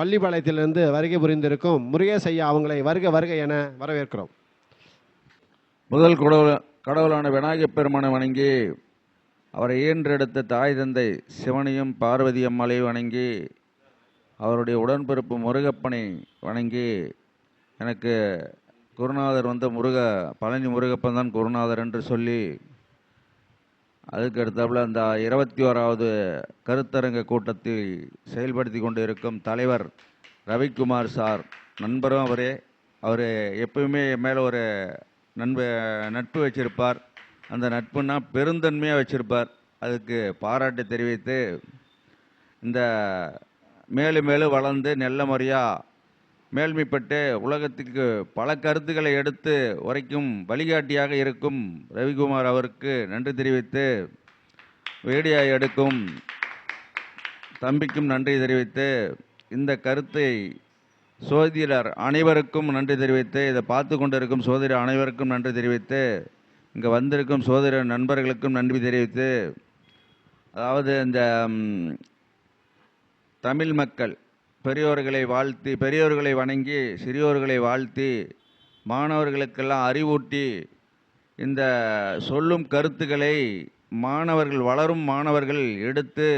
பள்ளிப்பாளையத்திலிருந்து வருகை புரிந்திருக்கும் முருகேஷ் ஐயா அவங்களை வருக வருக என வரவேற்கிறோம். முதல் கடவுள் கடவுளான விநாயகப் பெருமானை வணங்கி அவரை ஈன்றெடுத்த தாய் தந்தை சிவனையும் பார்வதி அம்மாளையும் வணங்கி அவருடைய உடன்பிறப்பு முருகப்பனை வணங்கி எனக்கு குருநாதர் வந்து முருக பழனி முருகப்பன் தான் குருநாதர் என்று சொல்லி அதுக்கு அடுத்தாப்புல அந்த இருபத்தி ஓராவது கருத்தரங்க கூட்டத்தில் செயல்படுத்தி கொண்டு இருக்கும் தலைவர் ரவிக்குமார் சார். நண்பரும் அவரே. அவர் எப்பயுமே என் மேலே ஒரு நண்ப நட்பு வச்சிருப்பார். அந்த நட்புனா பெருந்தன்மையாக வச்சிருப்பார். அதுக்கு பாராட்டு தெரிவித்து இந்த மேலும் மேலும் வளர்ந்து நல்ல முறையாக மேல்மைப்பட்டு உலகத்துக்கு பல கருத்துக்களை எடுத்து உரைக்கும் வழிகாட்டியாக இருக்கும் ரவிக்குமார் அவருக்கு நன்றி தெரிவித்து வீடியோ எடுக்கும் தம்பிக்கும் நன்றி தெரிவித்து இந்த கருத்தை சோதிடர் அனைவருக்கும் நன்றி தெரிவித்து இதை பார்த்து கொண்டிருக்கும் சோதரர் அனைவருக்கும் நன்றி தெரிவித்து இங்கே வந்திருக்கும் சோதரர் நண்பர்களுக்கும் நன்றி தெரிவித்து அதாவது இந்த தமிழ் மக்கள் பெரியோர்களை வாழ்த்தி பெரியோர்களை வணங்கி சிறியோர்களை வாழ்த்தி மாணவர்களுக்கெல்லாம் அறிவூட்டி இந்த சொல்லும் கருத்துக்களை மாணவர்கள் வளரும் மாணவர்கள் எடுத்து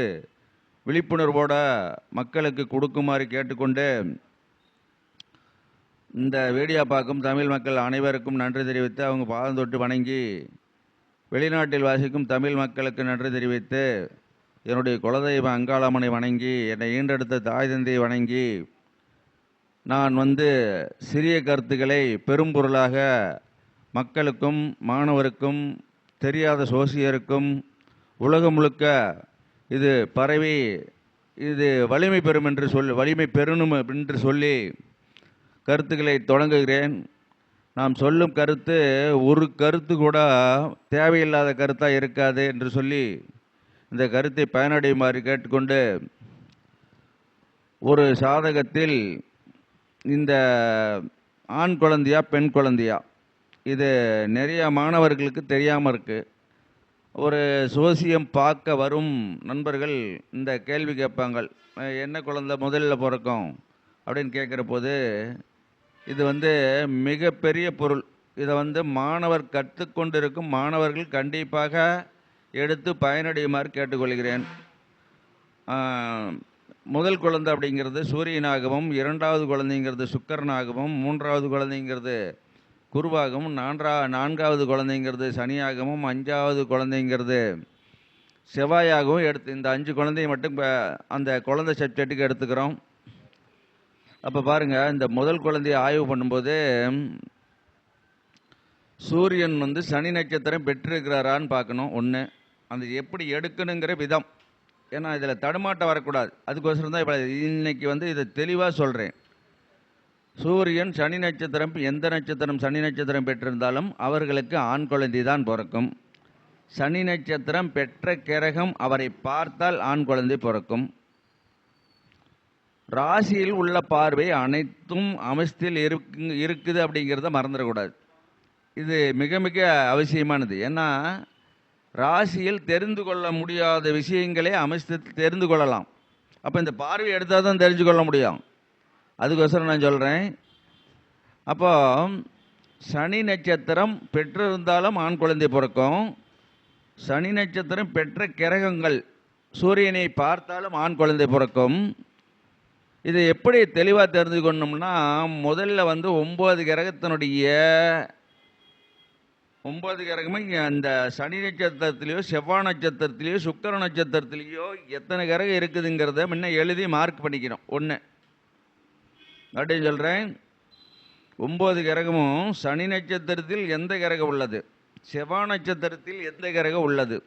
விழிப்புணர்வோட மக்களுக்கு கொடுக்குமாறு கேட்டுக்கொண்டு இந்த வீடியோ பார்க்கும் தமிழ் மக்கள் அனைவருக்கும் நன்றி தெரிவித்து அவங்க பாதம் தொட்டு வணங்கி வெளிநாட்டில் வாசிக்கும் தமிழ் மக்களுக்கு நன்றி தெரிவித்து என்னுடைய குலதெய்வ அங்காளம்மனை வணங்கி என்னை ஈன்றெடுத்த தாய் தந்தையை வணங்கி நான் வந்து சிறிய கருத்துக்களை பெரும்பொருளாக மக்களுக்கும் மாணவருக்கும் தெரியாத சோசியருக்கும் உலகம் முழுக்க இது பரவி இது வலிமை பெறும் என்று சொல் வலிமை பெறணும் என்று சொல்லி கருத்துக்களை தொடங்குகிறேன். நாம் சொல்லும் கருத்து ஒரு கருத்து கூட தேவையில்லாத கருத்தாக இருக்காது என்று சொல்லி இந்த கருத்தை பயனடையுமாறு கேட்டுக்கொண்டு ஒரு சாதகத்தில் இந்த ஆண் குழந்தையா பெண் குழந்தையா? இது நிறைய மாணவர்களுக்கு தெரியாமல் இருக்குது ஒரு சோசியம் பார்க்க வரும் நண்பர்கள் இந்த கேள்வி கேட்பாங்க என்ன குழந்தை? முதல்ல பிறக்கும். அப்படின்னு கேட்குற போது இது வந்து மிகப்பெரிய பொருள். இதை வந்து மாணவர் கற்றுக்கொண்டிருக்கும் மாணவர்கள் கண்டிப்பாக எடுத்து பயனடையுமாறு கேட்டுக்கொள்கிறேன். முதல் குழந்தை அப்படிங்கிறது சூரியனாகவும் இரண்டாவது குழந்தைங்கிறது சுக்கரனாகவும் மூன்றாவது குழந்தைங்கிறது குருவாகவும் நான்கா நான்காவது குழந்தைங்கிறது சனியாகவும் அஞ்சாவது குழந்தைங்கிறது செவ்வாயாகவும் எடுத்து இந்த அஞ்சு குழந்தையை மட்டும் அந்த குழந்தை சப்ஜெக்ட்டுக்கு எடுத்துக்கிறோம். அப்போ பாருங்க இந்த முதல் குழந்தையை ஆய்வு பண்ணும்போது சூரியன் வந்து சனி நட்சத்திரம் பெற்றிருக்கிறாரான்னு பார்க்கணும். ஒன்று அந்த எப்படி எடுக்கணுங்கிற விதம். ஏன்னா இதில் தடுமாட்டம் வரக்கூடாது. அதுக்கோசரம் தான் இப்போ இன்னைக்கு வந்து இதை தெளிவாக சொல்கிறேன் சூரியன் சனி நட்சத்திரம் எந்த நட்சத்திரம் சனி நட்சத்திரம் பெற்றிருந்தாலும் அவர்களுக்கு ஆண் குழந்தை தான் பிறக்கும். சனி நட்சத்திரம் பெற்ற கிரகம் அவரை பார்த்தால் ஆண் குழந்தை பிறக்கும். ராசியில் உள்ள பார்வை அனைத்தும் அமஸ்தில் இருக்கு இருக்குது அப்படிங்கிறத மறந்துடக்கூடாது. இது மிக மிக அவசியமானது. ஏன்னா ராசியில் தெரிந்து கொள்ள முடியாத விஷயங்களே அமைச்சத்தில் தெரிந்து கொள்ளலாம். அப்போ இந்த பார்வை எடுத்தால் தான் தெரிஞ்சு கொள்ள முடியும். அதுக்கோசரம் நான் சொல்கிறேன் அப்போ சனி நட்சத்திரம் பெற்றிருந்தாலும் ஆண் குழந்தை பிறக்கும். சனி நட்சத்திரம் பெற்ற கிரகங்கள் சூரியனை பார்த்தாலும் ஆண் குழந்தை பிறக்கும். இதை எப்படி தெளிவாக தெரிஞ்சுக்கணும்னா முதல்ல வந்து ஒம்பது கிரகத்தினுடைய ஒன்பது கிரகமே அந்த சனி நட்சத்திரத்திலேயோ செவ்வாய் நட்சத்திரத்திலேயோ சுக்கிர நட்சத்திரத்திலேயோ எத்தனை கிரகம் இருக்குதுங்கிறத முன்ன எழுதி மார்க் பண்ணிக்கணும் ஒன்று அப்படின்னு சொல்கிறேன் ஒம்பது கிரகமும் சனி நட்சத்திரத்தில் எந்த கிரகம் உள்ளது? செவ்வாய் நட்சத்திரத்தில் எந்த கிரகம் உள்ளது?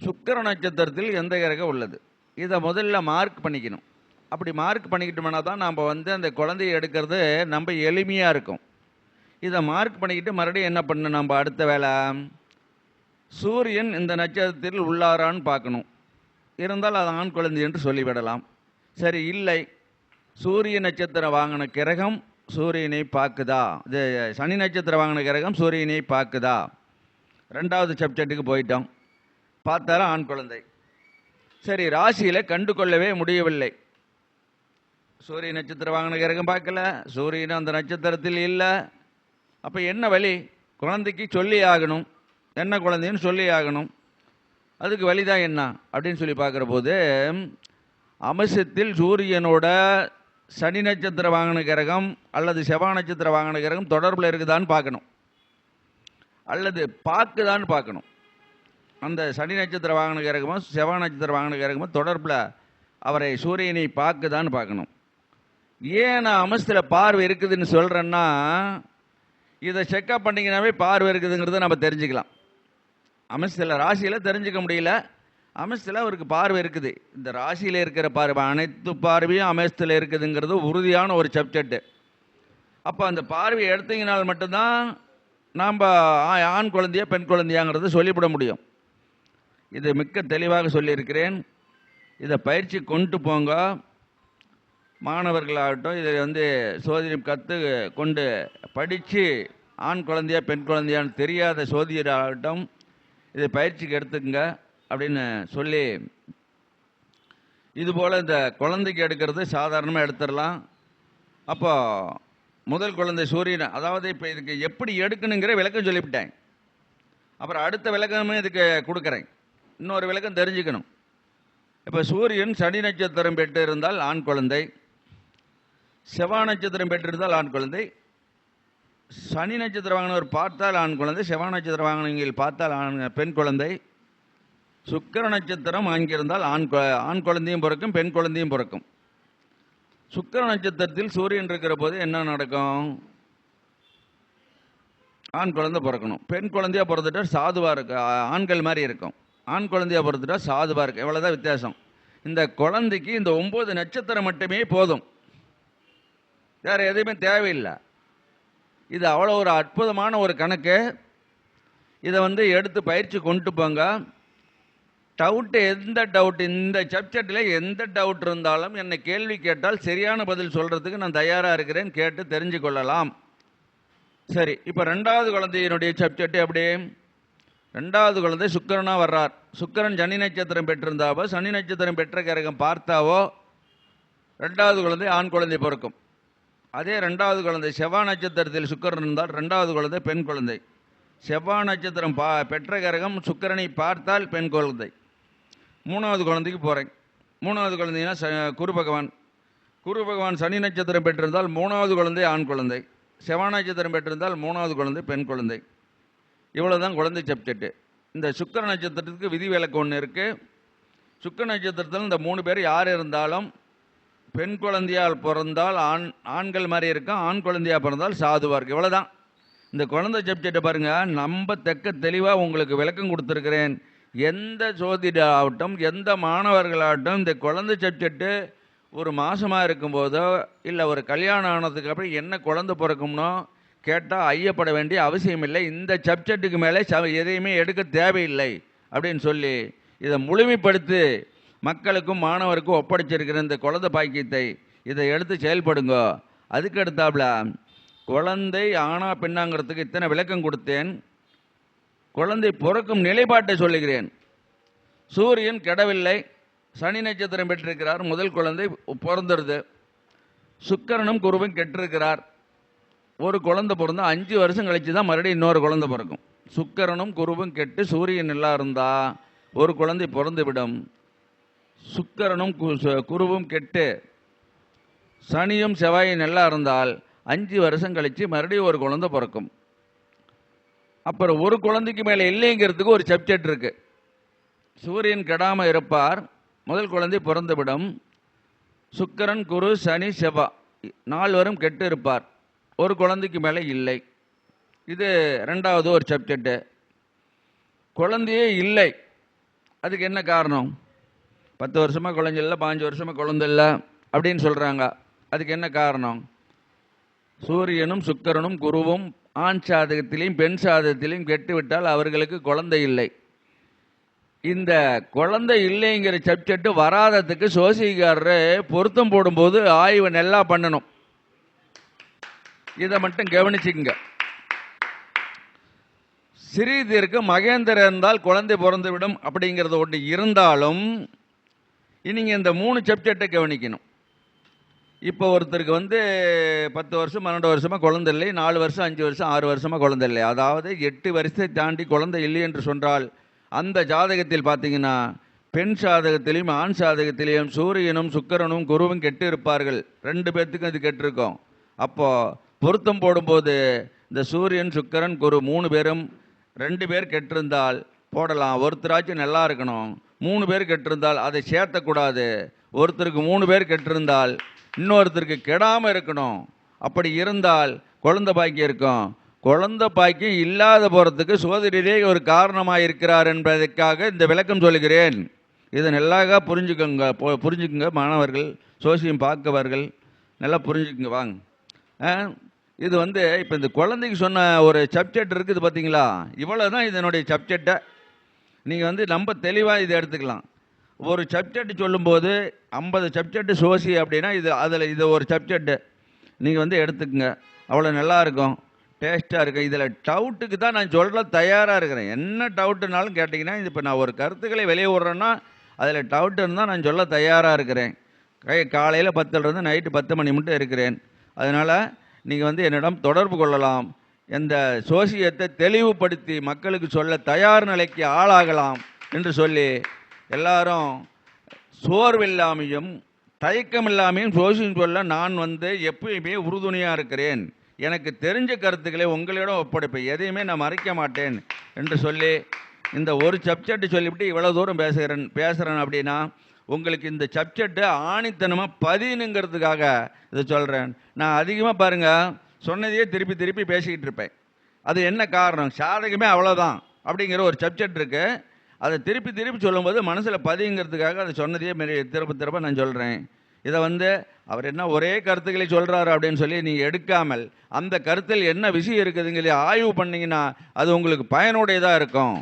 சுக்கர நட்சத்திரத்தில் எந்த கிரகம் உள்ளது? இதை முதல்ல மார்க் பண்ணிக்கணும். அப்படி மார்க் பண்ணிக்கிட்டோம்னா தான் நம்ம வந்து அந்த குழந்தையை எடுக்கிறது நம்ம எளிமையாக இருக்கும். இதை மார்க் பண்ணிக்கிட்டு மறுபடியும் என்ன பண்ணணும் நம்ம அடுத்த வேலை சூரியன் இந்த நட்சத்திரத்தில் உள்ளாரான்னு பார்க்கணும். இருந்தால் அது ஆண் குழந்தை என்று சொல்லிவிடலாம். சரி இல்லை. சூரிய நட்சத்திரம் வாங்கின கிரகம் சூரியனை பார்க்குதா? இது சனி நட்சத்திரம் வாங்கின கிரகம் சூரியனை பார்க்குதா? ரெண்டாவது சப்ஜெக்ட்டுக்கு போயிட்டோம். பார்த்தாரா ஆண் குழந்தை. சரி ராசியில் கண்டு கொள்ளவே முடியவில்லை. சூரிய நட்சத்திரம் வாங்கின கிரகம் பார்க்கல. சூரியன் அந்த நட்சத்திரத்தில் இல்லை. அப்போ என்ன வழி குழந்தைக்கு சொல்லி ஆகணும். என்ன குழந்தைன்னு சொல்லி ஆகணும். அதுக்கு வழிதான் என்ன? அப்படின்னு சொல்லி பார்க்குற போது அம்சத்தில் சூரியனோட சனி நட்சத்திர வாகன கிரகம் அல்லது செவ்வாய் நட்சத்திர வாகன கிரகம் தொடர்பில் இருக்குதான்னு பார்க்கணும். அல்லது பார்க்குதான்னு பார்க்கணும். அந்த சனி நட்சத்திர வாகன கிரகமும் செவ்வாய் நட்சத்திர வாகன கிரகமும் தொடர்பில் அவரை சூரியனை பார்க்குதான்னு பார்க்கணும். ஏன் நான் அமசத்தில் பார்வை இருக்குதுன்னு சொல்கிறேன்னா இதை செக்கப் பண்ணிங்கனாவே பார்வை இருக்குதுங்கிறத நம்ம தெரிஞ்சுக்கலாம். அம்சத்தில் ராசியில் தெரிஞ்சுக்க முடியல. அமைச்சில் அவருக்கு பார்வை இருக்குது. இந்த ராசியில் இருக்கிற பார்வை அனைத்து பார்வையும் அமைச்சத்தில் இருக்குதுங்கிறது உறுதியான ஒரு சப்ஜெக்ட் அப்போ அந்த பார்வையை எடுத்தீங்கனால் மட்டும்தான் நாம் ஆண் குழந்தையா பெண் குழந்தையாங்கிறத சொல்லிவிட முடியும். இது மிக்க தெளிவாக சொல்லியிருக்கிறேன். இதை பயிற்சி கொண்டு போங்க. மாணவர்களாகட்டும் இதை வந்து சோதனை கற்று கொண்டு படித்து ஆண் குழந்தையா பெண் குழந்தையான்னு தெரியாத சோதியராகட்டும் இதை பயிற்சிக்கு எடுத்துக்கங்க அப்படின்னு சொல்லி இதுபோல் இந்த குழந்தைக்கு எடுக்கிறது சாதாரணமாக எடுத்துடலாம். அப்போ முதல் குழந்தை சூரியன் அதாவது இப்போ இதுக்கு எப்படி எடுக்கணுங்கிற விளக்கம் சொல்லிவிட்டேன். அப்புறம் அடுத்த விளக்கமும் இதுக்கு கொடுக்குறேன். இன்னொரு விளக்கம் தெரிஞ்சுக்கணும். இப்போ சூரியன் சனி நட்சத்திரம் பெற்று இருந்தால் ஆண் குழந்தை செவ்வாய் நட்சத்திரம் பெற்றிருந்தால் ஆண் குழந்தை. சனி நட்சத்திரம் வாங்கினவர் பார்த்தால் ஆண் குழந்தை. செவ்வாய் நட்சத்திரம் வாங்கினவங்கள் பார்த்தால் ஆண் பெண் குழந்தை. சுக்கிர நட்சத்திரம் வாங்கியிருந்தால் ஆண் ஆண் குழந்தையும் பிறக்கும் பெண் குழந்தையும் பிறக்கும். சுக்கிர நட்சத்திரத்தில் சூரியன் இருக்கிற போது என்ன நடக்கும்? ஆண் குழந்தை பிறக்கணும். பெண் குழந்தையா பிறந்துட்டா சாதுவாக இருக்கும் ஆண்கள் மாதிரி இருக்கும். ஆண் குழந்தையாக பிறந்துட்டா சாதுவாக இருக்கும் இவ்வளோதான் வித்தியாசம். இந்த குழந்தைக்கு இந்த ஒம்பது நட்சத்திரம் மட்டுமே போதும். வேறு எதுவுமே தேவையில்லை. இது அவ்வளோ ஒரு அற்புதமான ஒரு கணக்கு. இதை வந்து எடுத்து பயிற்சி கொண்டு போங்க. டவுட்டு எந்த டவுட் இந்த சப்ஜெக்டில் எந்த டவுட் இருந்தாலும் என்னை கேள்வி கேட்டால் சரியான பதில் சொல்கிறதுக்கு நான் தயாராக இருக்கிறேன். கேட்டு தெரிஞ்சு கொள்ளலாம். சரி இப்போ ரெண்டாவது குழந்தையினுடைய சப்ஜெக்ட் எப்படி? ரெண்டாவது குழந்தை சுக்கரனாக வர்றார். சுக்கிரன் சனி நட்சத்திரம் பெற்றிருந்தாவோ சனி நட்சத்திரம் பெற்ற கிரகம் பார்த்தாவோ ரெண்டாவது குழந்தை ஆண் குழந்தை பிறக்கும். அதே ரெண்டாவது குழந்தை செவ்வாய் நட்சத்திரத்தில் சுக்கரன் இருந்தால் ரெண்டாவது குழந்தை பெண் குழந்தை. செவ்வாய் நட்சத்திரம் பா பெற்ற கிரகம் சுக்கரனை பார்த்தால் பெண் குழந்தை. மூணாவது குழந்தைக்கு போகிறேன் மூணாவது குழந்தைன்னா ச குரு பகவான். குரு பகவான் சனி நட்சத்திரம் பெற்றிருந்தால் மூணாவது குழந்தை ஆண் குழந்தை. செவ்வாய் நட்சத்திரம் பெற்றிருந்தால் மூணாவது குழந்தை பெண் குழந்தை. இவ்வளவுதான் குழந்தை சப்ஜெக்ட்டு இந்த சுக்கிர நட்சத்திரத்துக்கு விதி விலக்கு ஒன்று இருக்குது சுக்கர நட்சத்திரத்தில் இந்த மூணு பேர் யார் இருந்தாலும் பெண் குழந்தையால் பிறந்தால் ஆண் ஆண்கள் மாதிரி இருக்கும் ஆண் குழந்தையா பிறந்தால் சாதுவாக இருக்கு. இவ்வளவுதான். இந்த குழந்தை சப்ஜெக்டை பாருங்கள் நம்ப தக்க தெளிவாக உங்களுக்கு விளக்கம் கொடுத்துருக்கிறேன். எந்த ஜோதிட ஆகட்டும் எந்த மாணவர்களாகட்டும் இந்த குழந்தை சப்ஜெக்ட்டு ஒரு மாதமாக இருக்கும்போதோ இல்லை ஒரு கல்யாணம் ஆனதுக்கு அப்புறம் என்ன குழந்தை பிறக்கும்னோ கேட்டால் ஐயப்பட வேண்டிய அவசியம் இல்லை. இந்த சப்ஜெக்ட்டுக்கு மேலே ச எதையுமே எடுக்க தேவையில்லை அப்படின்னு சொல்லி இதை முழுமைப்படுத்தி மக்களுக்கும் மாணவருக்கும் ஒப்படைச்சிருக்கிற இந்த குழந்தை பாக்கியத்தை இதை எடுத்து செயல்படுங்க. அதுக்கு எடுத்தாப்புல குழந்தை ஆணா பெண்ணாங்கிறதுக்கு இத்தனை விளக்கம் கொடுத்தேன். குழந்தை பிறக்கும் நிலைப்பாட்டை சொல்லுகிறேன். சூரியன் கெடவில்லை சனி நட்சத்திரம் பெற்றிருக்கிறார் முதல் குழந்தை பிறந்துருது சுக்கரனும் குருவும் கெட்டிருக்கிறார். ஒரு குழந்தை பிறந்தா அஞ்சு வருஷம் கழித்து தான் மறுபடியும் இன்னொரு குழந்தை பிறக்கும். சுக்கரனும் குருவும் கெட்டு சூரியன் நல்லா இருந்தால் ஒரு குழந்தை பிறந்து விடும் சுக்கரனும் கு- சு- குருவும் கெட்டு. சனியும் செவ்வாயும் நல்லா இருந்தால் அஞ்சு வருஷம் கழித்து மறுபடியும் ஒரு குழந்தை பிறக்கும். அப்புறம் ஒரு குழந்தைக்கு மேலே இல்லைங்கிறதுக்கு ஒரு சப்ஜெக்ட் இருக்கு. சூரியன் கெடாமல் இருப்பார். முதல் குழந்தை பிறந்துவிடும். சுக்கரன் குரு சனி செவ்வா நால்வரும் கெட்டு இருப்பார். ஒரு குழந்தைக்கு மேலே இல்லை. இது ரெண்டாவது ஒரு சப்ஜெக்டு குழந்தையே இல்லை. அதுக்கு என்ன காரணம்? பத்து வருஷமாக குழந்தை இல்லை பாஞ்சு வருஷமாக குழந்தை இல்லை அப்படின்னு சொல்கிறாங்க அதுக்கு என்ன காரணம்? சூரியனும் சுக்கரனும் குருவும் ஆண் சாதகத்திலையும் பெண் சாதகத்திலையும் கெட்டுவிட்டால் அவர்களுக்கு குழந்தை இல்லை. இந்த குழந்தை இல்லைங்கிற சப்ஜெக்ட் வராததுக்கு சோசிகாரரு பொருத்தம் போடும்போது ஆய்வு நல்லா பண்ணணும். இதை மட்டும் கவனிச்சுங்க சிறிதிற்கு மகேந்திர இருந்தால் குழந்தை பிறந்துவிடும் அப்படிங்கிறது ஒன்று இருந்தாலும் நீங்க இந்த மூணு சப்ஜெக்டை கவனிக்கணும். இப்போ ஒருத்தருக்கு வந்து பத்து வருஷம் பன்னெண்டு வருஷமாக குழந்தை இல்லை நாலு வருஷம் அஞ்சு வருஷம் ஆறு வருஷமாக குழந்தை இல்லை. அதாவது எட்டு வருஷத்தை தாண்டி குழந்தை இல்லை என்று சொன்னால் அந்த ஜாதகத்தில் பார்த்தீங்கன்னா பெண் சாதகத்திலையும் ஆண் சாதகத்திலையும் சூரியனும் சுக்கரனும் குருவும் கெட்டு இருப்பார்கள். ரெண்டு பேர்த்துக்கும் இது கெட்டிருக்கும். அப்போது பொருத்தம் போடும்போது இந்த சூரியன் சுக்கரன் குரு மூணு பேரும் ரெண்டு பேர் கெட்டிருந்தால் போடலாம். ஒருத்தராச்சும் நல்லா இருக்கணும். மூணு பேர் கெட்டிருந்தால் அதை சேர்த்தக்கூடாது. ஒருத்தருக்கு மூணு பேர் கெட்டிருந்தால் இன்னொருத்தருக்கு கெடாமல் இருக்கணும். அப்படி இருந்தால் குழந்த பாக்கியம் இருக்கும். குழந்த பாக்கியம் இல்லாத போகிறதுக்கு சோதரிலே ஒரு காரணமாக இருக்கிறார் என்பதற்காக இந்த விளக்கம் சொல்கிறேன். இதை நல்லாக புரிஞ்சுக்கோங்க பு- புரிஞ்சுக்குங்க மாணவர்கள் சோசியம் பார்க்கவர்கள் நல்லா புரிஞ்சுக்குங்க வாங்க. இது வந்து இப்போ இந்த குழந்தைக்கு சொன்ன ஒரு சப்ஜெக்ட் இருக்குது பார்த்தீங்களா இவ்வளோ தான் இதனுடைய சப்ஜெக்டை நீங்கள் வந்து ரொம்ப தெளிவாக இதை எடுத்துக்கலாம். ஒரு சப்ஜெக்ட் சொல்லும்போது ஐம்பது சப்ஜெக்ட் சோசி அப்படின்னா இது அதில் இது ஒரு சப்ஜெக்டு நீங்கள் வந்து எடுத்துக்கங்க. அவ்வளோ நல்லாயிருக்கும் டேஸ்ட்டாக இருக்கும் இதில் டவுட்டுக்கு தான் நான் சொல்ல தயாராக இருக்கிறேன். என்ன டவுட்டுனாலும் கேட்டிங்கன்னா இது இப்போ நான் ஒரு கருத்துக்களை வெளியே விட்றேன்னா அதில் டவுட் இருந்தால் நான் சொல்ல தயாராக இருக்கிறேன். கை காலையில் பத்துலேருந்து நைட்டு பத்து மணி மட்டும் இருக்கிறேன். அதனால் நீங்கள் வந்து என்னிடம் தொடர்பு கொள்ளலாம். இந்த சோசியத்தை தெளிவுபடுத்தி மக்களுக்கு சொல்ல தயார் நிலைக்கு ஆளாகலாம் என்று சொல்லி எல்லாரும் சோர்வில்லாமையும் தயக்கமில்லாமையும் சோசியம் சொல்ல நான் வந்து எப்பயுமே உறுதுணையாக இருக்கிறேன். எனக்கு தெரிஞ்ச கருத்துக்களை உங்களிடம் ஒப்படைப்பேன். எதையுமே நான் மறைக்க மாட்டேன் என்று சொல்லி இந்த ஒரு சப்ஜெக்ட் சொல்லிவிட்டு இவ்வளோ தூரம் பேசுகிறேன். பேசுகிறேன் அப்படின்னா உங்களுக்கு இந்த சப்ஜெக்டு ஆணித்தனமாக பதினுங்கிறதுக்காக இதை சொல்கிறேன் நான் அதிகமாக பாருங்கள் சொன்னதையே திருப்பி திருப்பி பேசிக்கிட்டு இருப்பேன். அது என்ன காரணம்? சாதகமே அவ்வளோதான் அப்படிங்கிற ஒரு சப்ஜெக்ட் இருக்குது அதை திருப்பி திருப்பி சொல்லும்போது மனசில் பதிங்கிறதுக்காக அதை சொன்னதையே மாரி திரும்ப திரும்ப நான் சொல்கிறேன் இதை வந்து அவர் என்ன ஒரே கருத்துக்களை சொல்கிறாரு அப்படின்னு சொல்லி நீங்கள் எடுக்காமல் அந்த கருத்தில் என்ன விஷயம் இருக்குதுங்களே ஆய்வு பண்ணிங்கன்னா அது உங்களுக்கு பயனுடையதாக இருக்கும்.